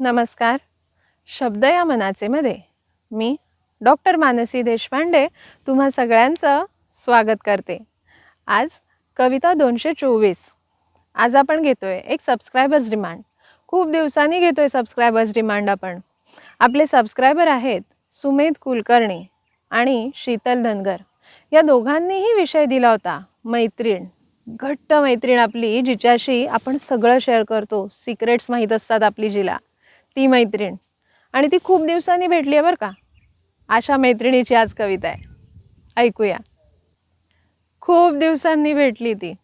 नमस्कार. शब्द या मनाचे मध्ये मी डॉक्टर मानसी देशपांडे तुम्हा सगळ्यांचं स्वागत करते. आज कविता दोनशे चोवीस. आज आपण घेतोय एक सबस्क्रायबर्स डिमांड खूप दिवसांनी घेतोय सबस्क्रायबर्स डिमांड आपण. आपले सबस्क्रायबर आहेत सुमेध कुलकर्णी आणि शीतल धनगर. या दोघांनीही विषय दिला होता मैत्रीण. घट्ट मैत्रीण आपली जिच्याशी आपण सगळं शेअर करतो. सिक्रेट्स माहीत असतात आपली जिला. ती मैत्रीण. आणि ती खूप दिवसांनी भेटली आहे बरं का. अशा मैत्रिणीची आज कविता आहे. ऐकूया. खूप दिवसांनी भेटली ती.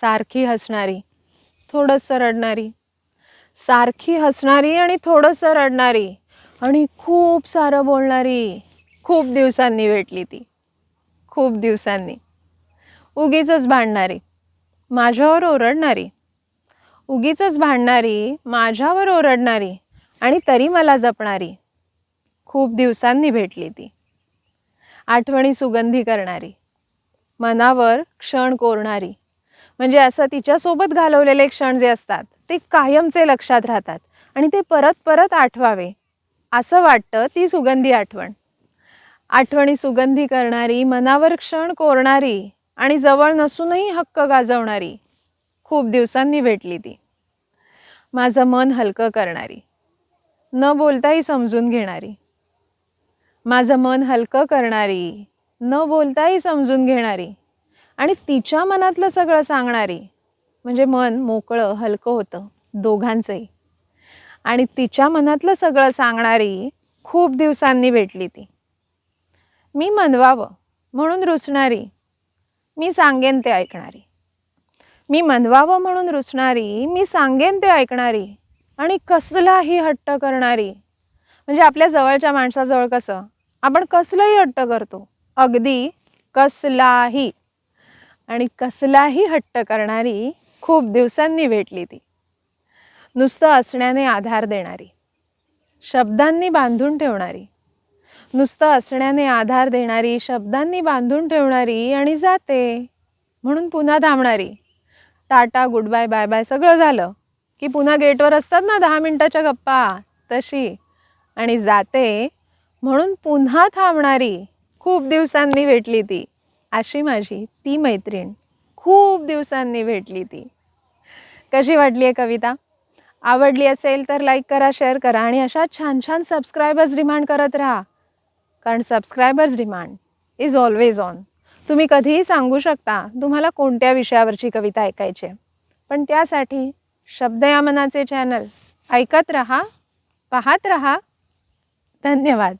सारखी हसणारी थोडंसं रडणारी. सारखी हसणारी आणि थोडंसं रडणारी. आणि खूप सारं बोलणारी. खूप दिवसांनी भेटली ती. खूप दिवसांनी. उगीच भांडणारी. माझ्यावर ओरडणारी. उगीच भांडणारी माझ्यावर ओरडणारी आणि तरी मला जपणारी. खूप दिवसांनी भेटली ती. आठवणी सुगंधी करणारी. मनावर क्षण कोरणारी. म्हणजे असं तिच्यासोबत घालवलेले क्षण जे असतात ते कायमचे लक्षात राहतात आणि ते परत परत आठवावे. असं वाटतं ती सुगंधी आठवण. आठवणी सुगंधी करणारी मनावर क्षण कोरणारी आणि जवळ नसूनही हक्क गाजवणारी. खूप दिवसांनी भेटली ती. माझं मन हलकं करणारी. न बोलताही समजून घेणारी. माझं मन हलकं करणारी न बोलताही समजून घेणारी आणि तिच्या मनातलं सगळं सांगणारी. म्हणजे मन मोकळं हलकं होतं दोघांचंही. आणि तिच्या मनातलं सगळं सांगणारी खूप दिवसांनी भेटली ती. मी मनवावं म्हणून रुसणारी. मी सांगेन ते ऐकणारी. मी मनवावं म्हणून रुचणारी मी सांगेन ते ऐकणारी आणि कसलाही हट्ट करणारी. म्हणजे आपल्या जवळच्या माणसाजवळ कसं? आपण कसलंही हट्ट करतो. अगदी कसलाही. आणि कसलाही हट्ट करणारी खूप दिवसांनी भेटली ती. नुसतं असण्याने आधार देणारी. शब्दांनी बांधून ठेवणारी. नुसतं असण्याने आधार देणारी शब्दांनी बांधून ठेवणारी आणि जाते. म्हणून पुन्हा थांबणारी tata good bye bye bye सगळं झालं. की पुन्हा गेटवर असतात ना दहा मिनटाच्या गप्पा? तशी. आणि जाते म्हणून पुन्हा थांबणारी. खूप दिवसांनी भेटली ती. अशी माझी ती मैत्रीण. खूप दिवसांनी भेटली ती. कशी वाटली आहे कविता? आवडली असेल तर लाईक करा शेअर करा आणि अशा छान छान सबस्क्रायबर्स डिमांड करत राहा. कारण subscribers demand is always on तुम्ही कधीही सांगू शकता तुम्हाला कोणत्या विषयावरची कविता ऐकायची आहे. पण त्यासाठी शब्द या मनाचे चॅनल ऐकत रहा पाहत रहा. धन्यवाद.